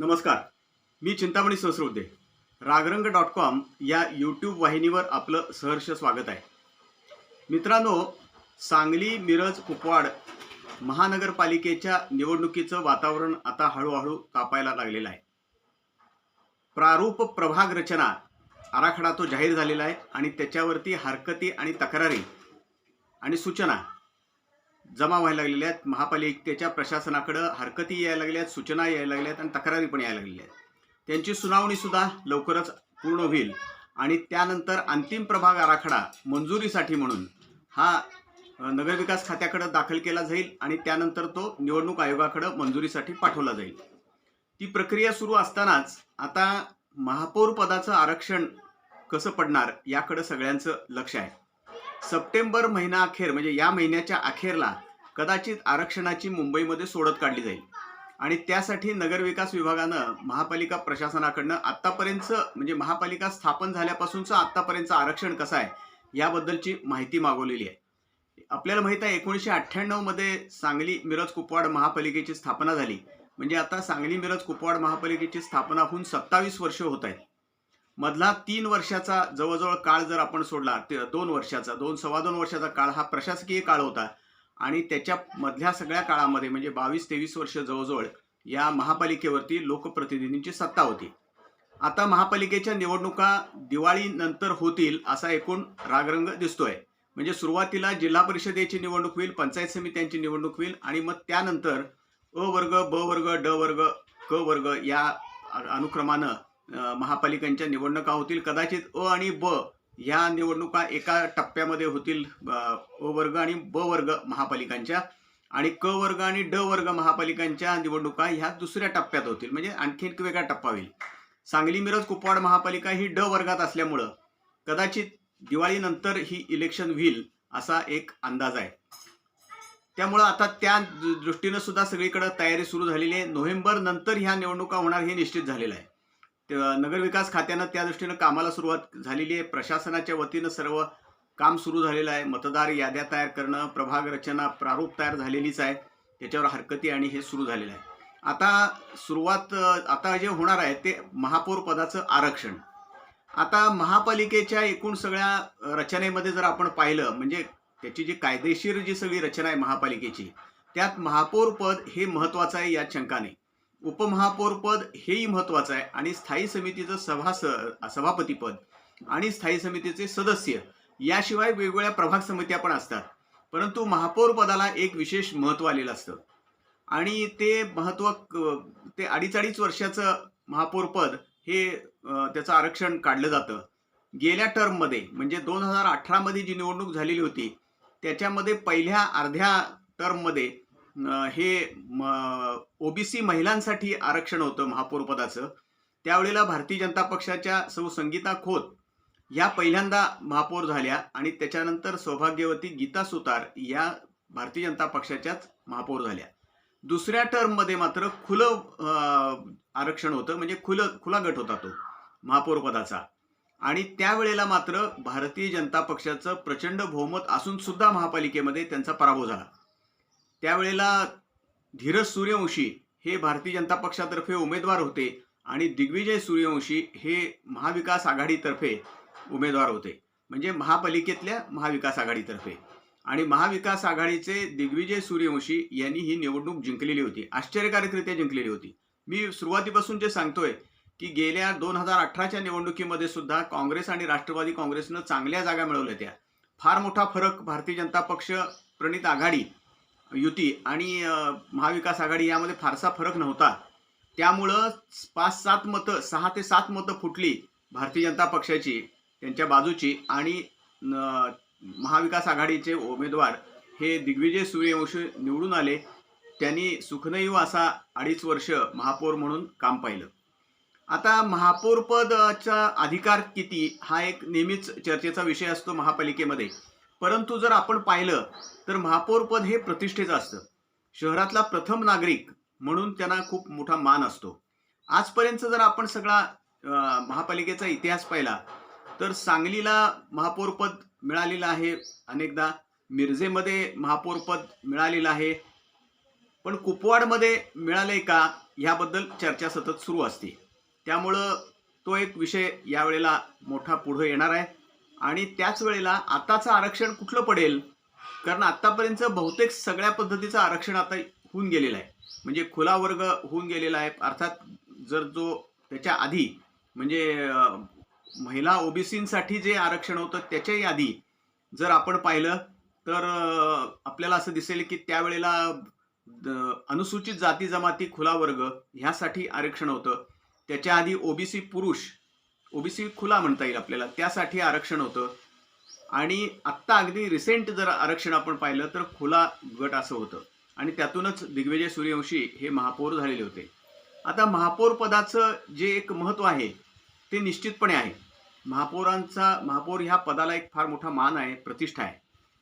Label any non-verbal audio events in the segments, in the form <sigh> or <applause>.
नमस्कार. मी Chintamani Sahasrode Ragarang dot com या यूट्यूब वाहिनीवर आपलं सहर्ष स्वागत आहे. मित्रांनो सांगली मिरज कुपवाड महानगरपालिकेच्या निवडणुकीचं वातावरण आता हळूहळू तापायला लागलेलं आहे. प्रारूप प्रभाग रचना आराखडा तो जाहीर झालेला आहे आणि त्याच्यावरती हरकती आणि तक्रारी आणि सूचना जमा व्हायला लागलेल्या आहेत. महापालिकेच्या प्रशासनाकडं हरकती यायला लागल्या आहेत सूचना यायला लागल्या आहेत आणि तक्रारी पण यायला लागलेल्या आहेत. त्यांची सुनावणीसुद्धा लवकरच पूर्ण होईल. आणि त्यानंतर अंतिम प्रभाग आराखडा मंजुरीसाठी म्हणून हा नगरविकास खात्याकडं दाखल केला जाईल आणि त्यानंतर तो निवडणूक आयोगाकडं मंजुरीसाठी पाठवला जाईल. ती प्रक्रिया सुरू असतानाच आता महापौर पदाचं आरक्षण कसं पडणार याकडं सगळ्यांचं लक्ष आहे. सप्टेंबर महिना अखेर म्हणजे या महिन्याच्या अखेरला कदाचित आरक्षणाची मुंबईमध्ये सोडत काढली जाईल. आणि त्यासाठी नगरविकास विभागानं महापालिका प्रशासनाकडनं आत्तापर्यंत म्हणजे महापालिका स्थापन झाल्यापासूनचं आत्तापर्यंतचं आरक्षण कसं आहे याबद्दलची माहिती मागवलेली आहे. आपल्याला माहीत आहे एकोणीसशे अठ्ठ्याण्णवमध्ये सांगली मिरज कुपवाड महापालिकेची स्थापना झाली. म्हणजे आता सांगली मिरज कुपवाड महापालिकेची स्थापना होऊन सत्तावीस वर्ष होत आहेत. मधला तीन वर्षाचा जवळजवळ काळ जर आपण सोडला ते दोन वर्षाचा दोन सव्वा दोन वर्षाचा काळ हा प्रशासकीय काळ होता. आणि त्याच्या मधल्या सगळ्या काळामध्ये म्हणजे बावीस तेवीस वर्ष जवळजवळ या महापालिकेवरती लोकप्रतिनिधींची सत्ता होती. आता महापालिकेच्या निवडणुका दिवाळीनंतर होतील असा एकूण रागरंग दिसतोय. म्हणजे सुरुवातीला जिल्हा परिषदेची निवडणूक होईल पंचायत समित्यांची निवडणूक होईल आणि मग त्यानंतर अ वर्ग ब वर्ग ड वर्ग क वर्ग या अनुक्रमानं महापालिकांच्या निवडणुका होतील. कदाचित अ आणि ब या निवडणुका एका टप्प्यामध्ये होतील अ वर्ग आणि ब वर्ग महापालिकांच्या आणि क वर्ग आणि ड वर्ग महापालिकांच्या निवडणुका ह्या दुसऱ्या टप्प्यात होतील. म्हणजे आणखी एक वेगळा टप्पा होईल. सांगली मिरज कुपवाड महापालिका ही ड वर्गात असल्यामुळं कदाचित दिवाळीनंतर ही इलेक्शन होईल असा एक अंदाज आहे. त्यामुळं आता त्या दृष्टीनं सुद्धा सगळीकडे तयारी सुरू झालेली आहे. नोव्हेंबर नंतर ह्या निवडणुका होणार हे निश्चित झालेलं आहे. नगरविकास खात्यानं त्या दृष्टीनं कामाला सुरुवात झालेली आहे. प्रशासनाच्या वतीनं सर्व काम सुरू झालेलं आहे. मतदार याद्या तयार करणं प्रभाग रचना प्रारूप तयार झालेलीच आहे. त्याच्यावर हरकती आणि हे सुरू झालेलं आहे. आता सुरुवात आता जे होणार आहे ते महापौर पदाचं आरक्षण. आता महापालिकेच्या एकूण सगळ्या रचनेमध्ये जर आपण पाहिलं म्हणजे त्याची जी कायदेशीर जी सगळी रचना आहे महापालिकेची त्यात महापौर पद हे महत्वाचं आहे यात शंका नाही उपमहापौरपद हेही महत्वाचं आहे. आणि स्थायी समितीचं सभास सभापतीपद आणि स्थायी समितीचे सदस्य याशिवाय वेगवेगळ्या प्रभाग समित्या पण असतात. परंतु महापौर पदाला एक विशेष महत्त्व आलेलं असतं. आणि ते महत्त्व क- ते अडीच अडीच वर्षाचं महापौरपद हे त्याचं आरक्षण काढलं जातं. गेल्या टर्ममध्ये म्हणजे दोन हजार अठरामध्ये जी निवडणूक झालेली होती त्याच्यामध्ये पहिल्या अर्ध्या टर्ममध्ये हे ओबीसी महिलांसाठी आरक्षण होतं महापौरपदाचं. त्यावेळेला भारतीय जनता पक्षाच्या सौ संगीता खोत ह्या पहिल्यांदा महापौर झाल्या आणि त्याच्यानंतर सौभाग्यवती गीता सुतार या भारतीय जनता पक्षाच्याच महापौर झाल्या. दुसऱ्या टर्ममध्ये मात्र खुलं आरक्षण होतं म्हणजे खुलं खुला गट होता तो महापौरपदाचा. आणि त्यावेळेला मात्र भारतीय जनता पक्षाचं प्रचंड बहुमत असून सुद्धा महापालिकेमध्ये त्यांचा पराभव झाला. त्यावेळेला धीरज सूर्यवंशी हे भारतीय जनता पक्षातर्फे उमेदवार होते आणि दिग्विजय सूर्यवंशी हे महाविकास आघाडीतर्फे उमेदवार होते. म्हणजे महापालिकेतल्या महाविकास आघाडीतर्फे. आणि महाविकास आघाडीचे दिग्विजय सूर्यवंशी यांनी ही निवडणूक जिंकलेली होती. आश्चर्यकारकरित्या जिंकलेली होती. मी सुरुवातीपासून जे सांगतोय की गेल्या दोन हजार अठराच्या निवडणुकीमध्ये सुद्धा काँग्रेस आणि राष्ट्रवादी काँग्रेसनं चांगल्या जागा मिळवल्या त्या. फार मोठा फरक भारतीय जनता पक्ष प्रणित आघाडी युती आणि महाविकास आघाडी यामध्ये फारसा फरक नव्हता. त्यामुळं पाच सात मतं सहा ते सात मतं फुटली भारतीय जनता पक्षाची त्यांच्या बाजूची आणि महाविकास आघाडीचे उमेदवार हे दिग्विजय सूर्यवंशी निवडून आले. त्यांनी सुखनैव असा अडीच वर्ष महापौर म्हणून काम पाहिलं. आता महापौरपदाचा अधिकार किती हा एक नेहमीच चर्चेचा विषय असतो महापालिकेमध्ये. परंतु जर आपण पाहिलं तर महापौरपद हे प्रतिष्ठेचं असतं. शहरातला प्रथम नागरिक म्हणून त्यांना खूप मोठा मान असतो. आजपर्यंत जर आपण सगळा महापालिकेचा इतिहास पाहिला तर सांगलीला महापौरपद मिळालेलं आहे अनेकदा. मिरजेमध्ये महापौरपद मिळालेलं आहे. पण कुपवाडमध्ये मिळालंय का ह्याबद्दल चर्चा सतत सुरू असते. त्यामुळं तो एक विषय यावेळेला मोठा पुढं येणार आहे. आणि त्याच वेळेला आताचं आरक्षण कुठलं पडेल? कारण आतापर्यंत बहुतेक सगळ्या पद्धतीचं आरक्षण आता होऊन गेलेलं आहे. म्हणजे खुला वर्ग होऊन गेलेला आहे. अर्थात जर जो त्याच्या आधी म्हणजे महिला ओबीसीसाठी जे आरक्षण होतं त्याच्याही आधी जर आपण पाहिलं तर आपल्याला असं दिसेल की त्यावेळेला द- अनुसूचित जाती जमाती खुला वर्ग ह्यासाठी आरक्षण होतं. त्याच्या आधी ओबीसी पुरुष ओबीसी खुला म्हणता येईल आपल्याला. त्यासाठी आरक्षण होतं. आणि आत्ता अगदी रिसेंट जर आरक्षण आपण पाहिलं तर खुला गट असं होतं. आणि त्यातूनच दिग्विजय सूर्यवंशी हे महापौर झालेले होते. आता महापौर पदाचं जे एक महत्त्व आहे ते निश्चितपणे आहे. महापौरांचा महापौर ह्या पदाला एक फार मोठा मान आहे प्रतिष्ठा आहे.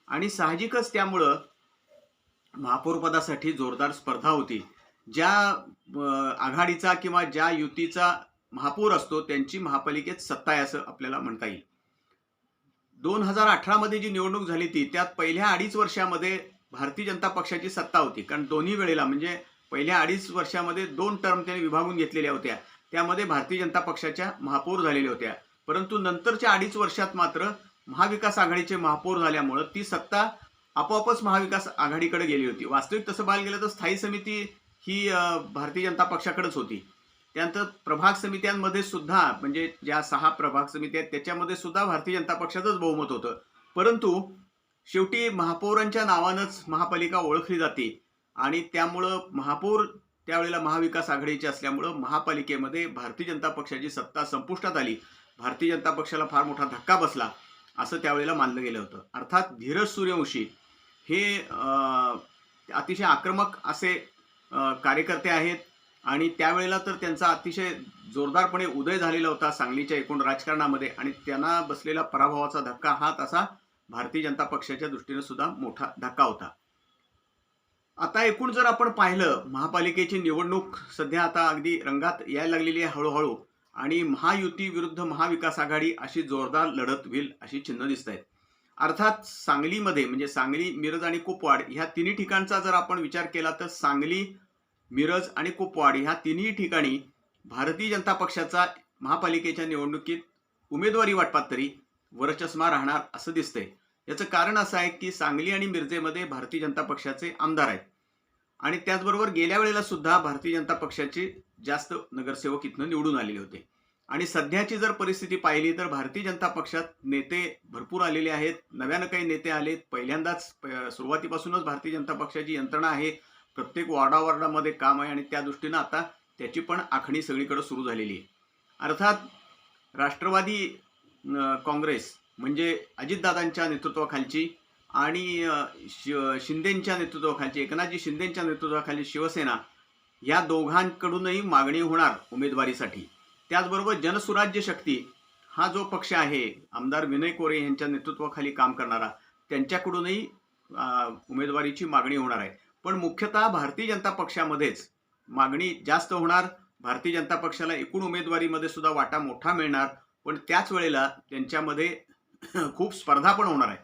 आणि साहजिकच त्यामुळं महापौर पदासाठी जोरदार स्पर्धा होती. ज्या आघाडीचा किंवा ज्या युतीचा महापौर असतो त्यांची महापालिकेत सत्ता आहे असं आपल्याला म्हणता येईल. दोन हजार अठरामध्ये जी निवडणूक झाली ती त्यात पहिल्या अडीच वर्षामध्ये भारतीय जनता पक्षाची सत्ता होती. कारण दोन्ही वेळेला म्हणजे पहिल्या अडीच वर्षामध्ये दोन टर्म त्यांनी विभागून घेतलेल्या होत्या. त्यामध्ये भारतीय जनता पक्षाच्या महापौर झालेल्या होत्या. परंतु नंतरच्या अडीच वर्षात मात्र महाविकास आघाडीचे महापौर झाल्यामुळं ती सत्ता आपोआपच महाविकास आघाडीकडे गेली होती. वास्तविक तसं पाहायला गेलं तर स्थायी समिती ही भारतीय जनता पक्षाकडेच होती. त्यानंतर प्रभाग समित्यांमध्ये सुद्धा म्हणजे ज्या सहा प्रभाग समिती आहेत त्याच्यामध्ये सुद्धा भारतीय जनता पक्षाचंच बहुमत होतं. परंतु शेवटी महापौरांच्या नावानंच महापालिका ओळखली जाते. आणि त्यामुळं महापौर त्यावेळेला महाविकास आघाडीचे असल्यामुळं महापालिकेमध्ये भारतीय जनता पक्षाची सत्ता संपुष्टात आली. भारतीय जनता पक्षाला फार मोठा धक्का बसला असं त्यावेळेला मानलं गेलं होतं. अर्थात धीरज सूर्यवंशी हे अतिशय आक्रमक असे कार्यकर्ते आहेत. आणि त्यावेळेला तर त्यांचा अतिशय जोरदारपणे उदय झालेला होता सांगलीच्या एकूण राजकारणामध्ये आणि त्यांना बसलेला पराभवाचा धक्का हा तसा भारतीय जनता पक्षाच्या दृष्टीने सुद्धा मोठा धक्का होता. आता एकूण जर आपण पाहिलं महापालिकेची निवडणूक सध्या आता अगदी रंगात यायला लागलेली आहे हळूहळू आणि महायुती विरुद्ध महाविकास आघाडी अशी जोरदार लढत होईल अशी चिन्ह दिसत आहेत अर्थात सांगलीमध्ये म्हणजे सांगली मिरज आणि कुपवाड ह्या तिन्ही ठिकाणचा जर आपण विचार केला तर सांगली मिरज आणि कुपवाड ह्या तिन्ही ठिकाणी भारतीय जनता पक्षाचा महापालिकेच्या निवडणुकीत उमेदवारी वाटपात तरी वरचष्मा राहणार असं दिसतंय. याचं कारण असं आहे की सांगली आणि मिरजेमध्ये भारतीय जनता पक्षाचे आमदार आहेत. आणि त्याचबरोबर गेल्या वेळेला सुद्धा भारतीय जनता पक्षाचे जास्त नगरसेवक इथनं निवडून आलेले होते. आणि सध्याची जर परिस्थिती पाहिली तर भारतीय जनता पक्षात नेते भरपूर आलेले आहेत. नव्यानं काही नेते आलेत. पहिल्यांदाच सुरुवातीपासूनच भारतीय जनता पक्षाची यंत्रणा आहे. प्रत्येक वॉर्डावॉर्डामध्ये काम आहे आणि त्या दृष्टीनं आता त्याची पण आखणी सगळीकडे सुरू झालेली आहे. अर्थात राष्ट्रवादी काँग्रेस म्हणजे अजितदादांच्या नेतृत्वाखालची आणि शि- शिंदेंच्या नेतृत्वाखालची एकनाथजी शिंदेंच्या नेतृत्वाखाली शिवसेना या दोघांकडूनही मागणी होणार उमेदवारीसाठी. त्याचबरोबर जनसुराज्य शक्ती हा जो पक्ष आहे आमदार विनय कोरे यांच्या नेतृत्वाखाली काम करणारा त्यांच्याकडूनही उमेदवारीची मागणी होणार आहे. पण मुख्यतः भारतीय जनता पक्षामध्येच मागणी जास्त होणार. भारतीय जनता पक्षाला एकूण उमेदवारीमध्ये सुद्धा वाटा मोठा मिळणार. पण त्याच वेळेला त्यांच्यामध्ये <clears throat> खूप स्पर्धा पण होणार आहे.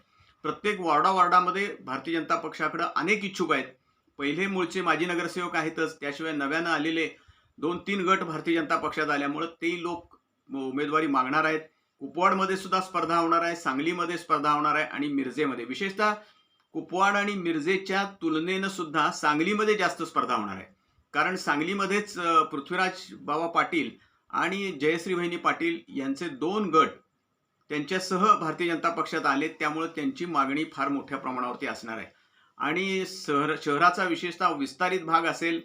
प्रत्येक वॉर्डा वॉर्डामध्ये भारतीय जनता पक्षाकडं अनेक इच्छुक आहेत. पहिले मूळचे माजी नगरसेवक आहेतच त्याशिवाय नव्यानं आलेले दोन तीन गट भारतीय जनता पक्षात आल्यामुळं ते लोक उमेदवारी मागणार आहेत. कुपवाडमध्ये सुद्धा स्पर्धा होणार आहे सांगलीमध्ये स्पर्धा होणार आहे आणि मिरजेमध्ये. विशेषतः कुपवाड आणि मिरजेच्या तुलनेनं सुद्धा सांगलीमध्ये जास्त स्पर्धा होणार आहे. कारण सांगलीमध्येच पृथ्वीराज बाबा पाटील आणि जयश्री वहिनी पाटील यांचे दोन गट त्यांच्यासह भारतीय जनता पक्षात आले त्यामुळे त्यांची मागणी फार मोठ्या प्रमाणावरती असणार आहे. आणि शहर शहराचा विशेषतः विस्तारित भाग असेल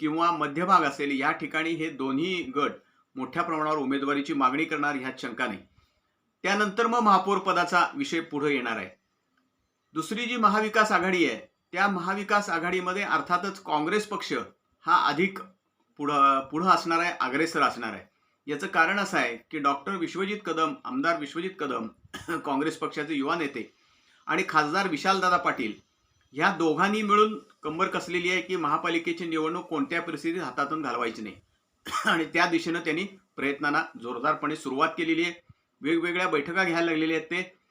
किंवा मध्यभाग असेल या ठिकाणी हे दोन्ही गट मोठ्या प्रमाणावर उमेदवारीची मागणी करणार ह्यात शंका नाही. त्यानंतर मग महापौर पदाचा विषय पुढे येणार आहे. दुसरी जी महाविकास आघाडी आहे त्या महाविकास आघाडीमध्ये अर्थातच काँग्रेस पक्ष हा अधिक पुढं पुढं असणार आहे अग्रेसर असणार आहे. याचं कारण असं आहे की डॉक्टर विश्वजित कदम आमदार विश्वजित कदम <coughs> काँग्रेस पक्षाचे युवा नेते आणि खासदार विशालदादा पाटील ह्या दोघांनी मिळून कंबर कसलेली आहे की महापालिकेची निवडणूक कोणत्या परिस्थितीत हातातून घालवायची नाही. <coughs> आणि त्या दिशेनं त्यांनी प्रयत्नांना जोरदारपणे सुरुवात केलेली आहे. वेगवेगळ्या बैठका घ्यायला लागलेल्या आहेत ते.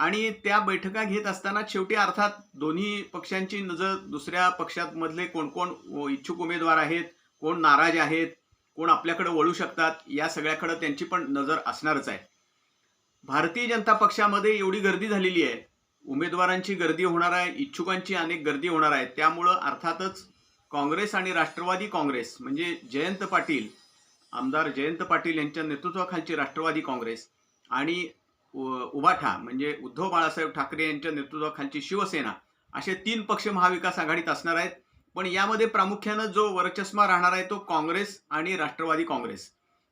आणि त्या बैठका घेत असताना शेवटी अर्थात दोन्ही पक्षांची नजर दुसऱ्या पक्षातमधले कोण कोण इच्छुक उमेदवार आहेत कोण नाराज आहेत कोण आपल्याकडे वळू शकतात या सगळ्याकडे त्यांची पण नजर असणारच आहे. भारतीय जनता पक्षामध्ये एवढी गर्दी झालेली आहे. उमेदवारांची गर्दी होणार आहे इच्छुकांची अनेक गर्दी होणार आहे. त्यामुळं अर्थातच काँग्रेस आणि राष्ट्रवादी काँग्रेस म्हणजे जयंत पाटील आमदार जयंत पाटील यांच्या नेतृत्वाखालची राष्ट्रवादी काँग्रेस आणि उ- म्हणजे उद्धव बाळासाहेब ठाकरे यांच्या नेतृत्वाखालची शिवसेना असे तीन पक्ष महाविकास आघाडीत असणार आहेत. पण यामध्ये प्रामुख्यानं जो वरचष्मा राहणार आहे तो काँग्रेस आणि राष्ट्रवादी काँग्रेस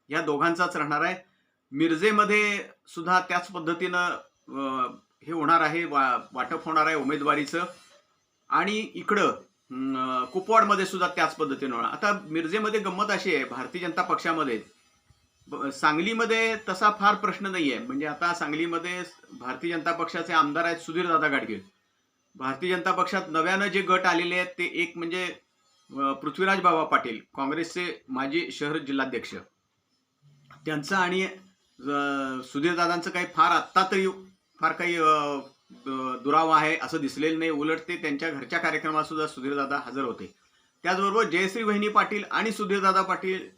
या दोघांचाच राहणार आहे. मिरजेमध्ये सुद्धा त्याच पद्धतीनं हे होणार आहे वा वाटप होणार आहे उमेदवारीचं. आणि इकडं कुपवाडमध्ये सुद्धा त्याच पद्धतीनं होणार. आता मिरजेमध्ये गंमत अशी आहे भारतीय जनता पक्षामध्ये सांगलीमध्ये तसा फार प्रश्न नाही आहे म्हणजे आता सांगलीमध्ये भारतीय जनता पक्षाचे आमदार आहेत सुधीरदादा गाडगीळ भारतीय जनता पक्षात नव्यानं जे गट आलेले आहेत ते एक म्हणजे पृथ्वीराज बाबा पाटील काँग्रेसचे माजी शहर जिल्हाध्यक्ष. त्यांचं आणि सुधीरदादांचं काही फार आत्ता तरी फार काही द- दुरावा आहे असं दिसलेलं नाही. उलट ते त्यांच्या घरच्या कार्यक्रमात सुद्धा सुधीरदादा हजर होते. त्याचबरोबर जयश्री वहिनी पाटील आणि सुधीरदादा पाटील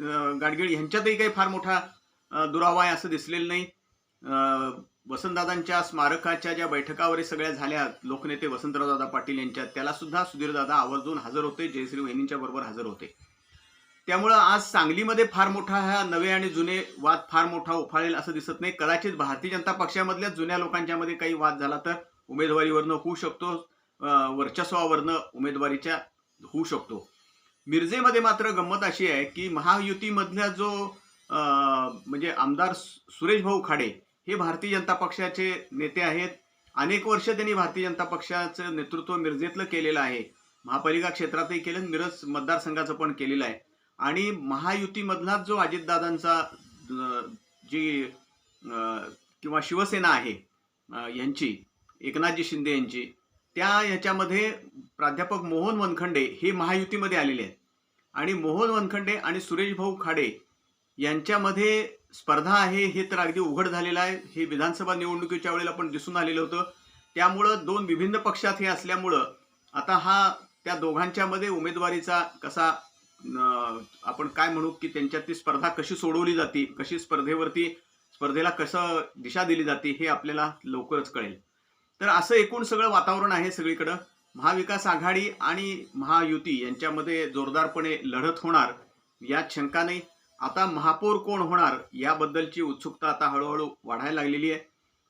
गाडगीळ यांच्यातही काही फार मोठा दुरावा आहे असं दिसलेलं नाही. वसंतदादांच्या स्मारकाच्या ज्या बैठका वगैरे सगळ्या झाल्या लोकनेते वसंतरावदादा पाटील यांच्या त्याला सुद्धा सुधीरदादा आवर्जून हजर होते जयश्री वहिनींच्या बरोबर हजर होते. त्यामुळं आज सांगलीमध्ये फार मोठा हा नवे आणि जुने वाद फार मोठा उफाळेल असं दिसत नाही. कदाचित भारतीय जनता पक्षामधल्या जुन्या लोकांच्यामध्ये काही वाद झाला तर उमेदवारीवरनं होऊ शकतो. वर्चस्वावरनं उमेदवारीच्या होऊ शकतो. मिरजेमध्ये मात्र गंमत अशी आहे की महायुतीमधल्या जो म्हणजे आमदार सु- सुरेश भाऊ खाडे हे भारतीय जनता पक्षाचे नेते आहेत. अनेक वर्ष त्यांनी भारतीय जनता पक्षाचं नेतृत्व मिरजेतलं केलेलं आहे. महापालिका क्षेत्रातही केलं मिरज मतदारसंघाचं पण केलेलं आहे. आणि महायुतीमधला जो अजितदादांचा जी किंवा शिवसेना आहे यांची एकनाथजी शिंदे यांची त्या ह्याच्यामध्ये प्राध्यापक मोहन वनखंडे हे महायुतीमध्ये आलेले आहेत. आणि मोहन वनखंडे आणि सुरेश भाऊ खाडे यांच्यामध्ये स्पर्धा आहे हे तर अगदी उघड झालेलं आहे. हे विधानसभा निवडणुकीच्या वेळेला पण दिसून आलेलं होतं. त्यामुळं दोन विभिन्न पक्षात हे असल्यामुळं आता हा त्या दोघांच्यामध्ये उमेदवारीचा कसा आपण काय म्हणू की त्यांच्यात ती स्पर्धा कशी सोडवली जाते कशी स्पर्धेवरती स्पर्धेला कसं दिशा दिली जाते हे आपल्याला लवकरच कळेल. तर असं एकूण सगळं वातावरण आहे सगळीकडं. महाविकास आघाडी आणि महायुती यांच्यामध्ये जोरदारपणे लढत होणार यात शंका नाही. आता महापौर कोण होणार याबद्दलची उत्सुकता आता हळूहळू वाढायला लागलेली आहे.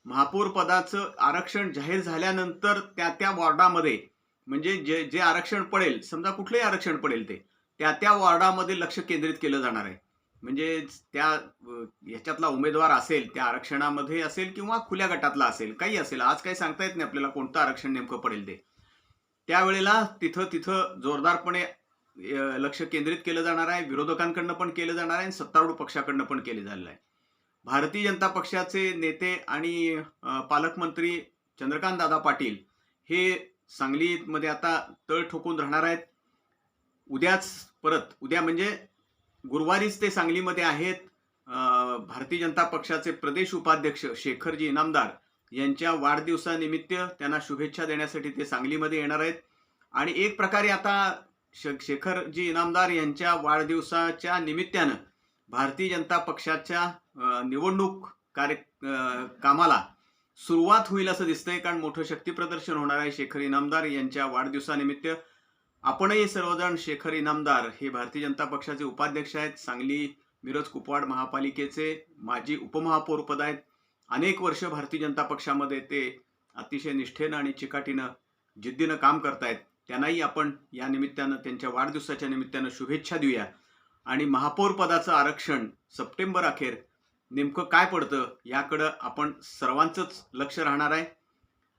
महापौर पदाचं आरक्षण जाहीर झाल्यानंतर त्या त्या वॉर्डामध्ये म्हणजे जे जे आरक्षण पडेल समजा कुठलंही आरक्षण पडेल ते त्या त्या वॉर्डामध्ये लक्ष केंद्रित केलं जाणार आहे. म्हणजे त्या ह्याच्यातला याच्यातला उमेदवार असेल त्या आरक्षणामध्ये असेल किंवा खुल्या गटातला असेल काही असेल आज काही सांगता येत नाही आपल्याला कोणतं आरक्षण नेमकं पडेल ते. त्यावेळेला तिथं तिथं जोरदारपणे लक्ष केंद्रित केलं जाणार आहे विरोधकांकडनं पण केलं जाणार आहे आणि सत्तारूढ पक्षाकडनं पण केलं जाणार आहे. भारतीय जनता पक्षाचे नेते आणि पालकमंत्री चंद्रकांत दादा पाटील हे सांगलीमध्ये आता तळ ठोकून राहणार आहेत. उद्याच परत उद्या म्हणजे गुरुवारीच ते सांगलीमध्ये आहेत. भारतीय जनता पक्षाचे प्रदेश उपाध्यक्ष शेखरजी इनामदार यांच्या वाढदिवसानिमित्त त्यांना शुभेच्छा देण्यासाठी ते सांगलीमध्ये येणार आहेत. आणि एक प्रकारे आता श शेखरजी इनामदार यांच्या वाढदिवसाच्या निमित्तानं भारतीय जनता पक्षाच्या निवडणूक कार्य कामाला सुरुवात होईल असं दिसतंय. कारण मोठं शक्तीप्रदर्शन होणार आहे शेखर इनामदार यांच्या वाढदिवसानिमित्त. आपणही सर्वजण शेखर इनामदार हे भारतीय जनता पक्षाचे उपाध्यक्ष आहेत. सांगली मिरज कुपवाड महापालिकेचे माजी उपमहापौर पद आहेत. अनेक वर्ष भारतीय जनता पक्षामध्ये ते अतिशय निष्ठेनं आणि चिकाटीनं जिद्दीनं काम करतायत. त्यांनाही आपण या निमित्तानं त्यांच्या वाढदिवसाच्या निमित्तानं शुभेच्छा देऊया. आणि महापौर पदाचं आरक्षण सप्टेंबर अखेर नेमकं काय पडतं याकडं आपण सर्वांचंच लक्ष राहणार आहे.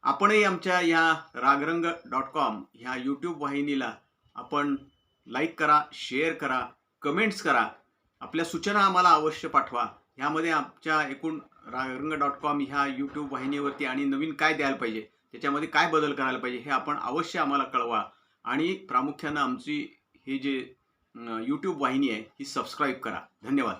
आपणही आमच्या या रागरंग डॉट कॉम ह्या यूट्यूब वाहिनीला आपण लाईक करा शेअर करा कमेंट्स करा. आपल्या सूचना आम्हाला अवश्य पाठवा. ह्यामध्ये आमच्या एकूण रागरंग डॉट कॉम ह्या यूट्यूब वाहिनीवरती आणि नवीन काय द्यायला पाहिजे त्याच्यामध्ये काय बदल करायला पाहिजे हे आपण अवश्य आम्हाला कळवा. आणि प्रामुख्यानं आमची ही जे यूट्यूब वाहिनी आहे ही सबस्क्राईब करा. धन्यवाद.